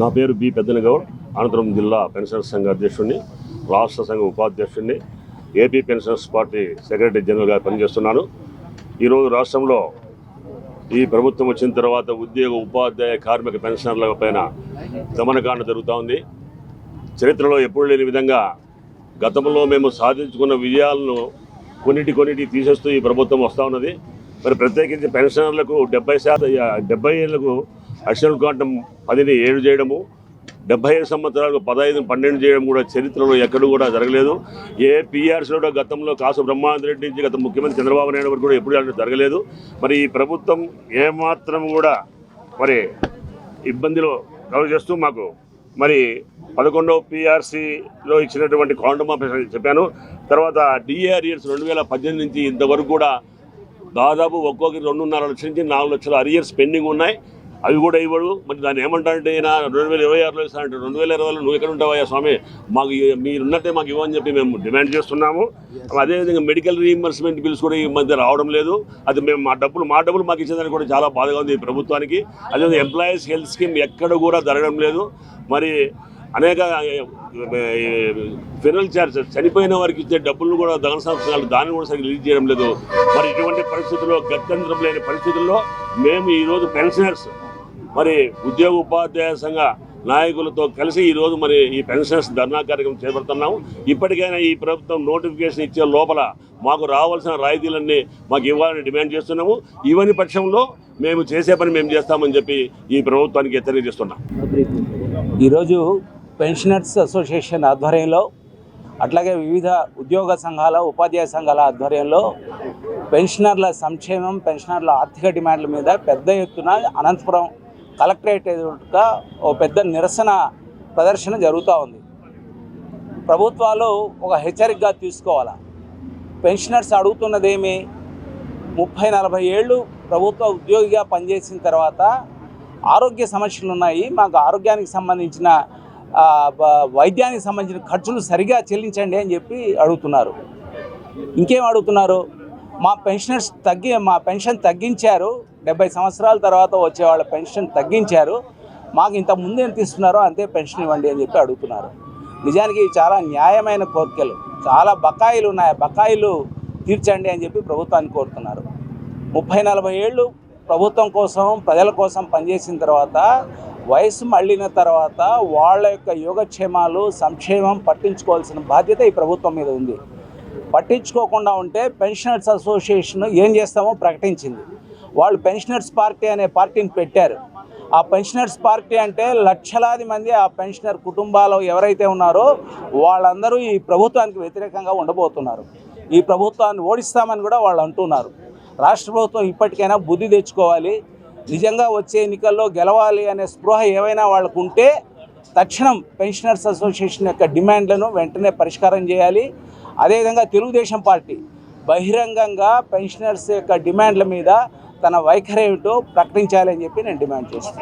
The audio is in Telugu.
నా పేరు బి. పెద్దనగౌడ్. అనంతపురం జిల్లా పెన్షనర్స్ సంఘ అధ్యక్షుడిని రాష్ట్ర సంఘ ఉపాధ్యక్షుడిని ఏపీ పెన్షనర్స్ పార్టీ సెక్రటరీ జనరల్గా పనిచేస్తున్నాను. ఈరోజు రాష్ట్రంలో ఈ ప్రభుత్వం వచ్చిన తర్వాత ఉద్యోగ ఉపాధ్యాయ కార్మిక పెన్షనర్ల పైన దమనకాండ జరుగుతూ ఉంది. చరిత్రలో ఎప్పుడు లేని విధంగా గతంలో మేము సాధించుకున్న విజయాలను కొన్నిటి కొన్నిటి తీసేస్తూ ఈ ప్రభుత్వం వస్తూ ఉన్నది. మరి ప్రత్యేకించి పెన్షనర్లకు డెబ్బై శాతం డెబ్బై ఏళ్ళకు అడిషనల్ కాంటం పదిని ఏడు చేయడము డెబ్బై ఐదు సంవత్సరాలకు పదహైదు పన్నెండు చేయడం కూడా చరిత్రలో ఎక్కడ కూడా జరగలేదు. ఏ పీఆర్సీలో గతంలో కాసు బ్రహ్మానంద రెడ్డి నుంచి గత ముఖ్యమంత్రి చంద్రబాబు నాయుడు వరకు కూడా ఎప్పుడు అలాంటిది జరగలేదు. మరి ఈ ప్రభుత్వం ఏమాత్రం కూడా మరి ఇబ్బందిలో కవర్ చేస్తూ మాకు మరి పదకొండవ పీఆర్సీలో ఇచ్చినటువంటి క్వాంటమ్ చెప్పాను. తర్వాత డిఆర్ఇయర్స్ రెండు వేల పద్దెనిమిది నుంచి ఇంతవరకు కూడా దాదాపు ఒక్కొక్కరికి రెండున్నర లక్షల నుంచి నాలుగు లక్షల అరియర్స్ పెండింగ్ ఉన్నాయి. అవి కూడా ఇవ్వడు. మరి దాన్ని ఏమంటారంటే ఈయన రెండు వేల ఇరవై ఆరులో ఇస్తానంటే రెండు వేల ఇరవైలో నువ్వు ఎక్కడ ఉంటావయ్యా స్వామి? మాకు మీరున్నట్టే మాకు ఇవ్వని చెప్పి మేము డిమాండ్ చేస్తున్నాము. అదేవిధంగా మెడికల్ రీఇంబర్స్మెంట్ బిల్స్ కూడా ఈ మధ్య రావడం లేదు. అది మేము మా డబ్బులు మా డబ్బులు మాకు ఇచ్చేదానికి కూడా చాలా బాధగా ఉంది ప్రభుత్వానికి. అదేవిధంగా ఎంప్లాయీస్ హెల్త్ స్కీమ్ ఎక్కడ కూడా జరగడం లేదు. మరి అనేక ఫెడరల్ చార్జెస్ చనిపోయిన వారికి ఇచ్చే డబ్బులను కూడా దహన సంస్థలు దాన్ని కూడా సరిగ్గా రిలీజ్ చేయడం లేదు. మరి ఇటువంటి పరిస్థితుల్లో గత్యంతరం లేని పరిస్థితుల్లో మేము ఈరోజు పెన్షనర్స్ మరి ఉద్యోగ ఉపాధ్యాయ సంఘ నాయకులతో కలిసి ఈరోజు మరి ఈ పెన్షనర్స్ ధర్నా కార్యక్రమం చేపడుతున్నాము. ఇప్పటికైనా ఈ ప్రభుత్వం నోటిఫికేషన్ ఇచ్చే లోపల మాకు రావాల్సిన రాయితీలన్నీ మాకు ఇవ్వాలని డిమాండ్ చేస్తున్నాము. ఇవన్నీ పక్షంలో మేము చేసే పని మేము చేస్తామని చెప్పి ఈ ప్రభుత్వానికి తెలియజేస్తున్నాం చేస్తున్నాం. ఈరోజు పెన్షనర్స్ అసోసియేషన్ ఆధ్వర్యంలో అట్లాగే వివిధ ఉద్యోగ సంఘాల ఉపాధ్యాయ సంఘాల ఆధ్వర్యంలో పెన్షనర్ల సంక్షేమం పెన్షనర్ల ఆర్థిక డిమాండ్ల మీద పెద్ద ఎత్తున అనంతపురం కలెక్టరేట్ ఎదురుగా ఓ పెద్ద నిరసన ప్రదర్శన జరుగుతూ ఉంది. ప్రభుత్వాలు ఒక హెచ్చరికగా తీసుకోవాలా? పెన్షనర్స్ అడుగుతున్నదేమి? ముప్పై నలభై ఏళ్ళు ప్రభుత్వ ఉద్యోగిగా పనిచేసిన తర్వాత ఆరోగ్య సమస్యలు ఉన్నాయి. మాకు ఆరోగ్యానికి సంబంధించిన వైద్యానికి సంబంధించిన ఖర్చులు సరిగా చెల్లించండి అని చెప్పి అడుగుతున్నారు. ఇంకేం అడుగుతున్నారు? మా పెన్షనర్స్ తగ్గి మా పెన్షన్ తగ్గించారు. డెబ్బై సంవత్సరాల తర్వాత వచ్చే వాళ్ళ పెన్షన్ తగ్గించారు. మాకు ఇంత ముందు ఎంత ఇస్తున్నారో అంతే పెన్షన్ ఇవ్వండి అని చెప్పి అడుగుతున్నారు. నిజానికి చాలా న్యాయమైన కోరికలు. చాలా బకాయిలు ఉన్నాయి. ఆ బకాయిలు తీర్చండి అని చెప్పి ప్రభుత్వాన్ని కోరుతున్నారు. ముప్పై నలభై ఏళ్ళు ప్రభుత్వం కోసం ప్రజల కోసం పనిచేసిన తర్వాత వయసు మళ్ళిన తర్వాత వాళ్ళ యొక్క యోగక్షేమాలు సంక్షేమం పట్టించుకోవాల్సిన బాధ్యత ఈ ప్రభుత్వం మీద ఉంది. పట్టించుకోకుండా ఉంటే పెన్షనర్స్ అసోసియేషన్ ఏం చేస్తామో ప్రకటించింది. వాళ్ళు పెన్షనర్స్ పార్టీ అనే పార్టీని పెట్టారు. ఆ పెన్షనర్స్ పార్టీ అంటే లక్షలాది మంది ఆ పెన్షనర్ కుటుంబాలు ఎవరైతే ఉన్నారో వాళ్ళందరూ ఈ ప్రభుత్వానికి వ్యతిరేకంగా ఉండబోతున్నారు. ఈ ప్రభుత్వాన్ని ఓడిస్తామని కూడా వాళ్ళు అంటున్నారు. రాష్ట్ర ప్రభుత్వం ఇప్పటికైనా బుద్ధి తెచ్చుకోవాలి. నిజంగా వచ్చే ఎన్నికల్లో గెలవాలి అనే స్పృహ ఏవైనా వాళ్ళకు ఉంటే తక్షణం పెన్షనర్స్ అసోసియేషన్ యొక్క డిమాండ్లను వెంటనే పరిష్కారం చేయాలి. అదేవిధంగా తెలుగుదేశం పార్టీ బహిరంగంగా పెన్షనర్స్ యొక్క డిమాండ్ల మీద తన వైఖరి ఏమిటో ప్రకటించాలని చెప్పి నేను డిమాండ్ చేస్తాను